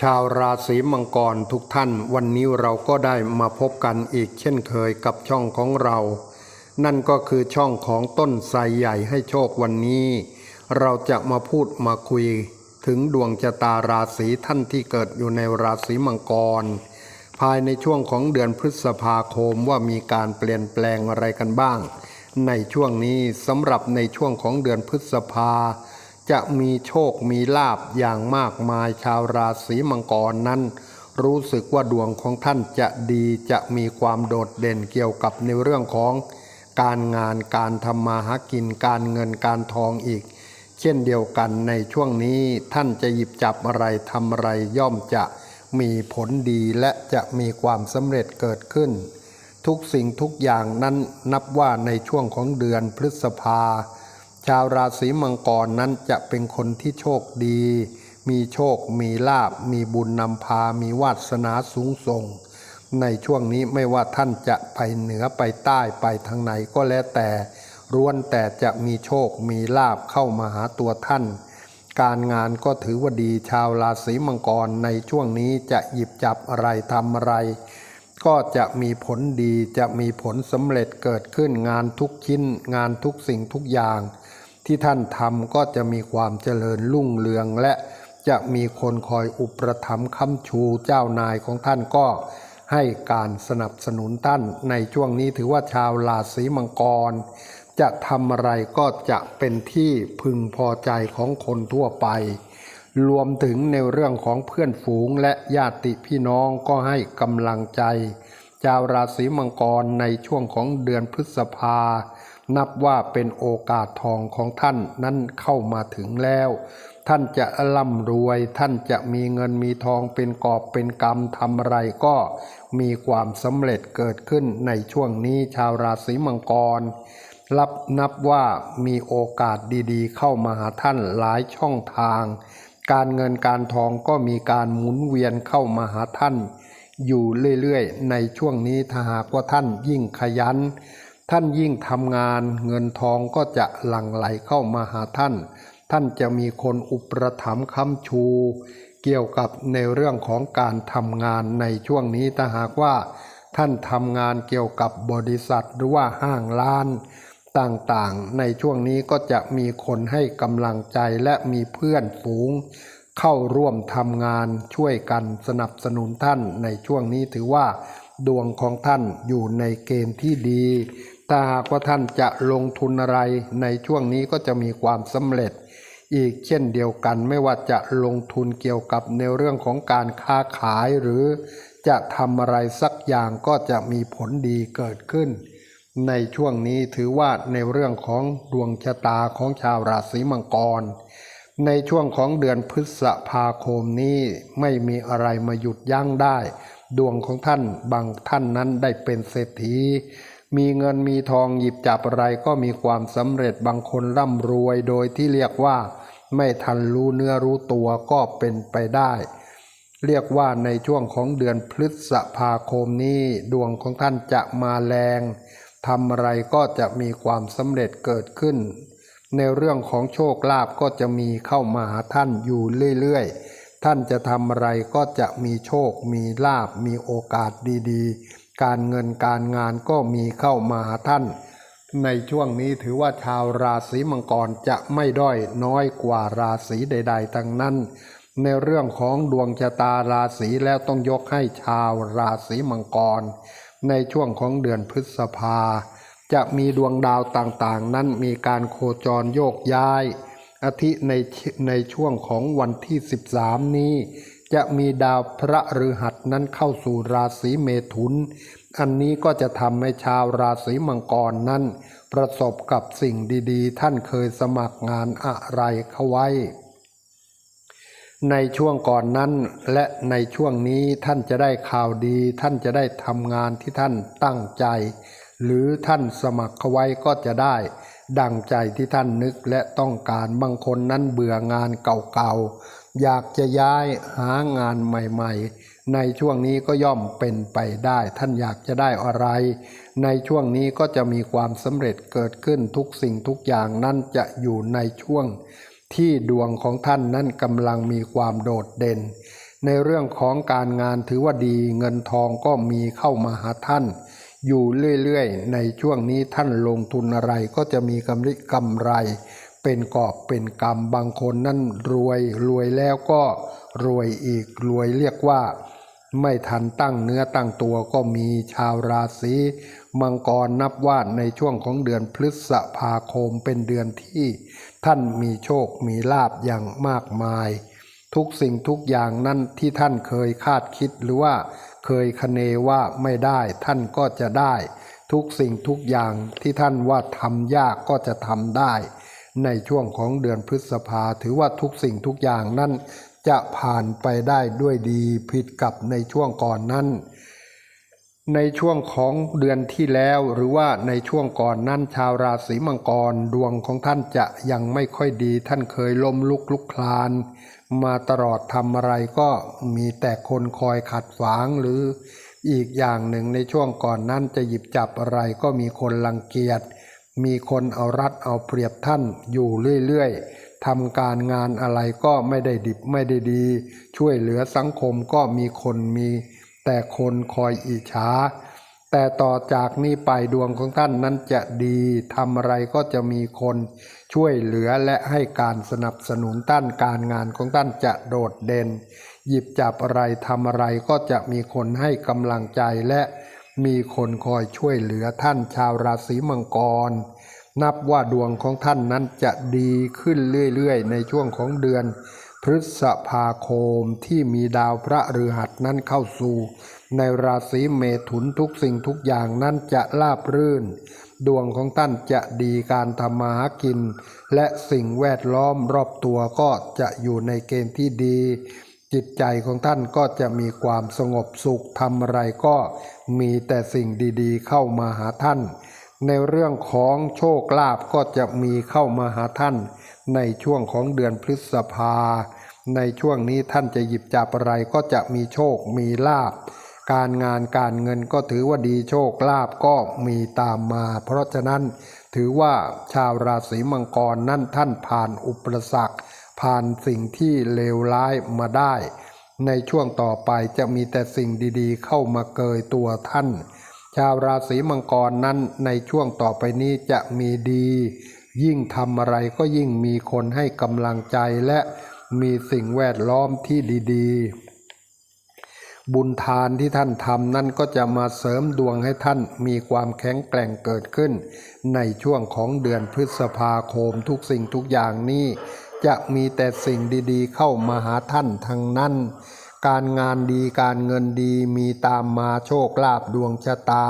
ชาวราศีมังกรทุกท่านวันนี้เราก็ได้มาพบกันอีกเช่นเคยกับช่องของเรา นั่นก็คือช่องของต้นไทรใหญ่ให้โชควันนี้ เราจะมาพูดมาคุย ถึงดวงชะตาราศีท่านที่เกิดอยู่ในราศีมังกร ภายในช่วงของเดือนพฤษภาคมว่ามีการเปลี่ยนแปลงอะไรกันบ้าง ในช่วงนี้สำหรับในช่วงของเดือนพฤษภา จะมีโชคมีลาบอย่างมากมายชาวราศีมังกรนั้น รู้สึกว่าดวงของท่านจะดีจะมีความโดดเด่นเกี่ยวกับในเรื่องของการงานการทำมาหากินการเงินการทองอีก เช่นเดียวกันในช่วงนี้ท่านจะหยิบจับอะไรทำอะไรย่อมจะมีผลดีและจะมีความสำเร็จเกิดขึ้น ทุกสิ่งทุกอย่างนั้นนับว่าในช่วงของเดือนพฤษภา ชาวราศีมังกรนั้นจะเป็นคนที่โชคดี มีโชค มีลาบ มีบุญนำพา มีวาสนาสูงส่ง ในช่วงนี้ไม่ว่าท่านจะไปเหนือไปใต้ไปทางไหนก็แล้วแต่ร้วนแต่จะมีโชค มีลาบเข้ามาหาตัวท่าน การงานก็ถือว่าดีชาวราศีมังกรในช่วงนี้จะหยิบจับอะไรทำอะไร ก็จะมีผลดีจะมีผลสำเร็จเกิดขึ้นงานทุกชิ้น งานทุกสิ่งทุกอย่าง ที่ท่านทำก็จะมีความเจริญรุ่งเรืองและจะมีคนคอยอุปถัมภ์ค้ำชูเจ้านายของท่านก็ให้การสนับสนุนท่านในช่วงนี้ถือว่าชาวราศีมังกร จะทำอะไรก็จะเป็นที่พึงพอใจของคนทั่วไป รวมถึงในเรื่องของเพื่อนฝูงและญาติพี่น้องก็ให้กำลังใจ ชาวราศีมังกรในช่วงของเดือนพฤษภา นับว่าเป็นโอกาสทองของท่านนั้นเข้ามาถึงแล้ว ท่านจะร่ำรวย ท่านจะมีเงินมีทองเป็นกอบเป็นกำทำอะไรก็มีความสำเร็จเกิดขึ้นในช่วงนี้ชาวราศีมังกร รับนับว่ามีโอกาสดีๆ เข้ามาหาท่านหลายช่องทาง การเงินการทองก็มีการหมุนเวียนเข้ามาหาท่าน อยู่เรื่อยๆ ในช่วงนี้ถ้าหากว่าท่านยิ่งขยัน ท่านยิ่งทำงานเงินทองก็จะหลั่งไหลเข้ามาหาท่าน ท่านจะมีคนอุปถัมภ์ค้ำชู เกี่ยวกับในเรื่องของการทำงานในช่วงนี้ถ้าหากว่า ท่านทำงานเกี่ยวกับบริษัทหรือว่าห้างร้านต่างๆ ในช่วงนี้ก็จะมีคนให้กำลังใจและมีเพื่อนฝูง เข้าร่วมทำงานช่วยกันสนับสนุนท่านในช่วงนี้ถือว่า ดวงของท่านอยู่ในเกณฑ์ที่ดี ถ้าหากว่าท่านจะลงทุนอะไรในช่วงนี้ก็จะมีความสำเร็จ อีกเช่นเดียวกันไม่ว่าจะลงทุนเกี่ยวกับในเรื่องของการค้าขายหรือจะทำอะไรสักอย่างก็จะมีผลดีเกิดขึ้น ในช่วงนี้ถือว่าในเรื่องของดวงชะตาของชาวราศีมังกร ในช่วงของเดือนพฤษภาคมนี้ไม่มีอะไรมาหยุดยั้งได้ ดวงของท่านบางท่านนั้นได้เป็นเศรษฐี มีเงินมีทองหยิบจับอะไรก็มีความสำเร็จบางคนร่ำรวยโดยที่เรียกว่า ไม่ทันรู้เนื้อรู้ตัวก็เป็นไปได้ เรียกว่าในช่วงของเดือนพฤษภาคมนี้ดวงของท่านจะมาแรงทำอะไรก็จะมีความสำเร็จเกิดขึ้น ในเรื่องของโชคลาภก็จะมีเข้ามาหาท่านอยู่เรื่อยๆ ท่านจะทำอะไรก็จะมีโชค มีลาภ มีโอกาสดีๆ การเงินการงานก็มีเข้ามาหาท่าน ในช่วงนี้ถือว่าชาวราศีมังกรจะไม่ด้อยน้อยกว่าราศีใด ๆ ทั้งนั้น ในเรื่องของดวงชะตาราศีแล้วต้องยกให้ชาวราศีมังกร ในช่วงของเดือนพฤษภา จะมีดวงดาวต่างๆ นั้นมีการโคจรโยกย้าย อาทิในในช่วงของวันที่ 13 นี้ จะมีดาวพระฤหัสนั้นเข้าสู่ราศีเมถุน อันนี้ก็จะทำให้ชาวราศีมังกรนั้น ประสบกับสิ่งดีๆ ท่านเคยสมัครงานอะไรเข้าไว้ ในช่วงก่อนนั้นและในช่วงนี้ท่านจะได้ข่าวดี ท่านจะได้ทำงานที่ท่านตั้งใจ หรือท่านสมัครเข้าไว้ก็จะได้ ดังใจที่ท่านนึกและต้องการบางคนนั้นเบื่องานเก่าๆ อยากจะย้ายหางานใหม่ๆ ในช่วงนี้ก็ย่อมเป็นไปได้ ท่านอยากจะได้อะไร ในช่วงนี้ก็จะมีความสำเร็จเกิดขึ้นทุกสิ่งทุกอย่างนั้นจะอยู่ในช่วงที่ดวงของท่านนั้นกำลังมีความโดดเด่น ในเรื่องของการงานถือว่าดีเงินทองก็มีเข้ามาหาท่าน อยู่เรื่อยๆ ในช่วงนี้ท่านลงทุนอะไรก็จะมีกำไรกำไร เป็นกอบเป็นกำบางคนนั่นรวยรวยแล้วก็รวยอีกรวยเรียกว่า ไม่ทันตั้งเนื้อตั้งตัวก็มีชาวราศีมังกรนับว่าในช่วงของเดือนพฤษภาคมเป็นเดือนที่ ท่านมีโชคมีลาบอย่างมากมาย ทุกสิ่งทุกอย่างนั้นที่ท่านเคยคาดคิดหรือว่า เคยคเนว่าไม่ได้ ท่านก็จะได้ ทุกสิ่งทุกอย่างที่ท่านว่าทำยากก็จะทำได้ ในช่วงของเดือนพฤษภาถือว่าทุกสิ่งทุกอย่างนั้นจะผ่านไปได้ด้วยดีผิดกับในช่วงก่อนนั้น ในช่วงของเดือนที่แล้วหรือว่าในช่วงก่อนนั้นชาวราศีมังกรดวงของท่านจะยังไม่ค่อยดีท่านเคยล้มลุกลุกคลาน มาตลอดทำอะไรก็มีแต่คนคอยขัดขวางหรืออีกอย่างหนึ่งในช่วงก่อนนั้นจะหยิบจับอะไรก็มีคนรังเกียจ มีคนเอารัดเอาเปรียบท่านอยู่เรื่อยๆทำการงานอะไรก็ไม่ได้ดิบไม่ได้ดี ช่วยเหลือสังคมก็มีคนมี แต่คนคอยอิจฉาแต่ต่อจากนี้ไปดวงของท่านนั้นจะดีทำอะไรก็จะมีคนช่วยเหลือและให้การสนับสนุนต้านการงานของท่านจะโดดเด่น หยิบจับอะไรทำอะไรก็จะมีคนให้กำลังใจและมีคนคอยช่วยเหลือท่านชาวราศีมังกร นับว่าดวงของท่านนั้นจะดีขึ้นเรื่อยๆ ในช่วงของเดือน พฤษภาคมที่มีดาวพระฤหัสนั้นเข้าสู่ ในราศีเมถุนทุกสิ่งทุกอย่างนั้นจะราบรื่น ดวงของท่านจะดีการทำมาหากิน และสิ่งแวดล้อมรอบตัวก็จะอยู่ในเกณฑ์ที่ดี จิตใจของท่านก็จะมีความสงบสุขทำอะไรก็มีแต่สิ่งดีๆ เข้ามาหาท่าน ในเรื่องของโชคลาภก็จะมีเข้ามาหาท่าน ในช่วงของเดือนพฤษภา ในช่วงนี้ท่านจะหยิบจับอะไรก็จะมีโชคมีลาภการงานการเงินก็ถือว่าดีโชคลาภก็มีตามมา เพราะฉะนั้นถือว่าชาวราศีมังกรนั่นท่านผ่านอุปสรรค ผ่านสิ่งที่เลวร้ายมาได้ ในช่วงต่อไปจะมีแต่สิ่งดีๆ เข้ามาเกยตัวท่าน ชาวราศีมังกรนั้นในช่วงต่อไปนี้จะมีดี ยิ่งทำอะไรก็ยิ่งมีคนให้กำลังใจและมีสิ่งแวดล้อมที่ดีๆ บุญทานที่ท่านทำนั่นก็จะมาเสริมดวงให้ท่านมีความแข็งแกร่งเกิดขึ้น ในช่วงของเดือนพฤษภาคมทุกสิ่งทุกอย่างนี้ จะมีแต่สิ่งดีๆ เข้ามาหาท่านทั้งนั้น การงานดีการเงินดีมีตามมาโชคลาภดวงชะตา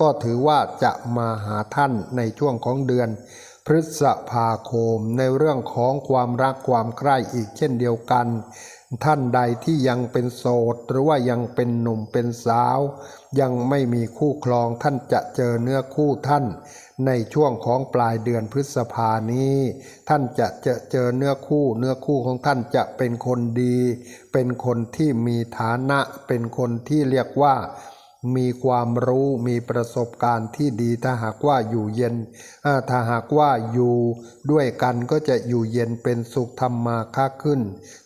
ก็ถือว่าจะมาหาท่านในช่วงของเดือน พฤษภาคมในเรื่องของความรักความใคร่อีกเช่นเดียวกัน ท่านใดที่ยังเป็นโสดหรือว่ายังเป็นหนุ่มเป็นสาว ยังไม่มีคู่ครองท่านจะเจอเนื้อคู่ท่าน ในช่วงของปลายเดือนพฤษภานี้ ท่านจะเจอเจอเนื้อคู่ เนื้อคู่ของท่านจะเป็นคนดี เป็นคนที่มีฐานะเป็นคนที่เรียกว่า มีความรู้มีประสบการณ์ที่ดีถ้าหากว่าอยู่เย็นถ้าหากว่าอยู่ด้วยกันก็จะอยู่เย็นเป็นสุขทำมมาค้าขึ้น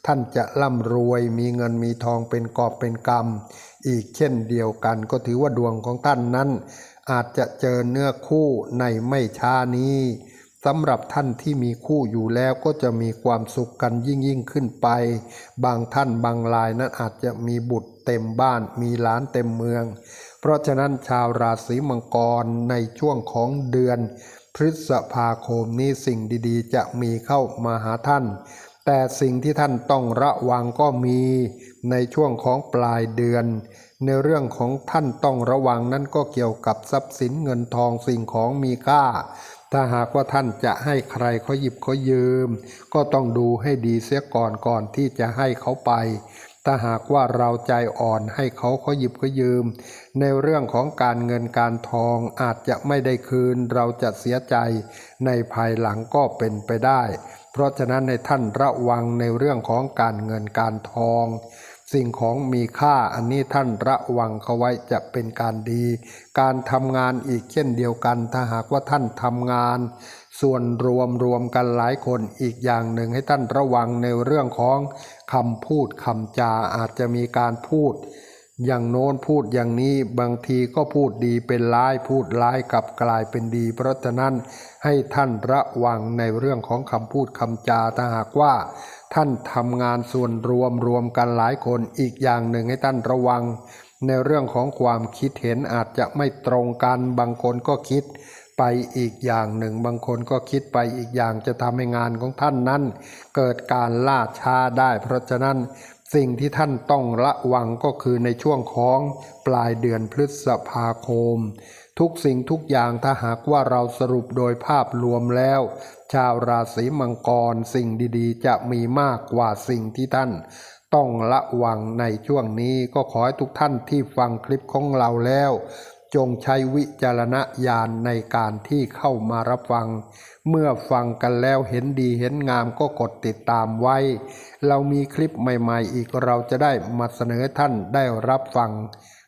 ท่านจะร่ำรวยมีเงินมีทองเป็นกอบเป็นกำอีกเช่นเดียวกันก็ถือว่าดวงของท่านนั้น อาจจะเจอเนื้อคู่ในไม่ช้านี้ สำหรับท่านที่มีคู่อยู่แล้วก็จะมีความสุขกันยิ่งยิ่งขึ้นไป บางท่านบางรายนั้นอาจจะมีบุตรเต็มบ้านมีหลานเต็มเมือง เพราะฉะนั้นชาวราศีมังกรในช่วงของเดือน พฤษภาคมนี้สิ่งดีๆ จะมีเข้ามาหาท่าน แต่สิ่งที่ท่านต้องระวังก็มีในช่วงของปลายเดือน ในเรื่องของท่านต้องระวังนั้นก็เกี่ยวกับทรัพย์สินเงินทองสิ่งของมีค่า ถ้าหากว่าท่านจะให้ใครเขาหยิบเขายืม ก็ต้องดูให้ดีเสียก่อนก่อนที่จะให้เขาไป ถ้าหากว่าเราใจอ่อนให้เขาเขาหยิบเขายืม ในเรื่องของการเงินการทองอาจจะไม่ได้คืนเราจะเสียใจ ในภายหลังก็เป็นไปได้ เพราะฉะนั้นในท่านระวังในเรื่องของการเงินการทอง สิ่งของมีค่าอันนี้ท่านระวังเขาไว้จะเป็นการดี การทำงานอีกเช่นเดียวกัน ถ้าหากว่าท่านทำงาน ส่วนรวมรวมกันหลายคนอีกอย่างหนึ่งให้ท่านระวังในเรื่องของคำพูดคำจาอาจจะมีการพูด อย่างโน้นพูดอย่างนี้บางทีก็พูดดีเป็นร้ายพูดร้ายกลับกลายเป็นดี เพราะฉะนั้นให้ท่านระวังในเรื่องของคำพูดคำจาถ้าหากว่า ท่านทำงานส่วนรวมรวมกันหลายคนอีกอย่างหนึ่งให้ท่านระวัง ในเรื่องของความคิดเห็นอาจจะไม่ตรงกัน บางคนก็คิดไปอีกอย่างหนึ่ง บางคนก็คิดไปอีกอย่างจะทำให้งานของท่านนั้น เกิดการล่าช้าได้ เพราะฉะนั้น สิ่งที่ท่านต้องระวังก็คือในช่วงของปลายเดือนพฤษภาคม ทุกสิ่งทุกอย่างถ้าหากว่าเราสรุปโดยภาพรวมแล้ว ชาวราศีมังกรสิ่งดีๆ จะมีมากกว่าสิ่งที่ท่าน ต้องระวังในช่วงนี้ก็ขอให้ทุกท่านที่ฟังคลิปของเราแล้ว จงใช้วิจารณญาณในการที่เข้ามารับฟัง เมื่อฟังกันแล้วเห็นดีเห็นงามก็กดติดตามไว้ เรามีคลิปใหม่ๆ อีกเราจะได้มาเสนอท่านได้รับฟัง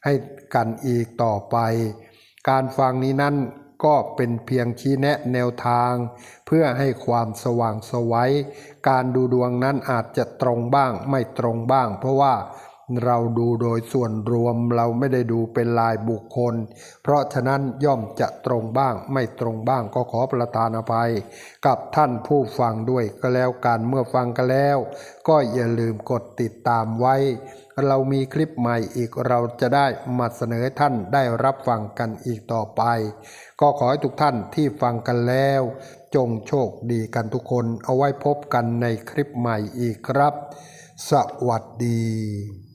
ให้กันอีกต่อไป การฟังนี้นั้นก็เป็นเพียงชี้แนะแนวทาง เพื่อให้ความสว่างสวัย การดูดวงนั้นอาจจะตรงบ้างไม่ตรงบ้าง เพราะว่า เราดูโดยส่วนรวมเราไม่ได้ดูเป็นลายบุคคล เพราะฉะนั้นย่อมจะตรงบ้างไม่ตรงบ้างก็ขอประทานอภัย กับท่านผู้ฟังด้วยก็แล้วกันเมื่อฟังกันแล้ว ก็อย่าลืมกดติดตามไว้ เรามีคลิปใหม่อีกเราจะได้มาเสนอท่านได้รับฟังกันอีกต่อไป ก็ขอให้ทุกท่านที่ฟังกันแล้ว จงโชคดีกันทุกคนเอาไว้พบกันในคลิปใหม่อีกครับ สวัสดี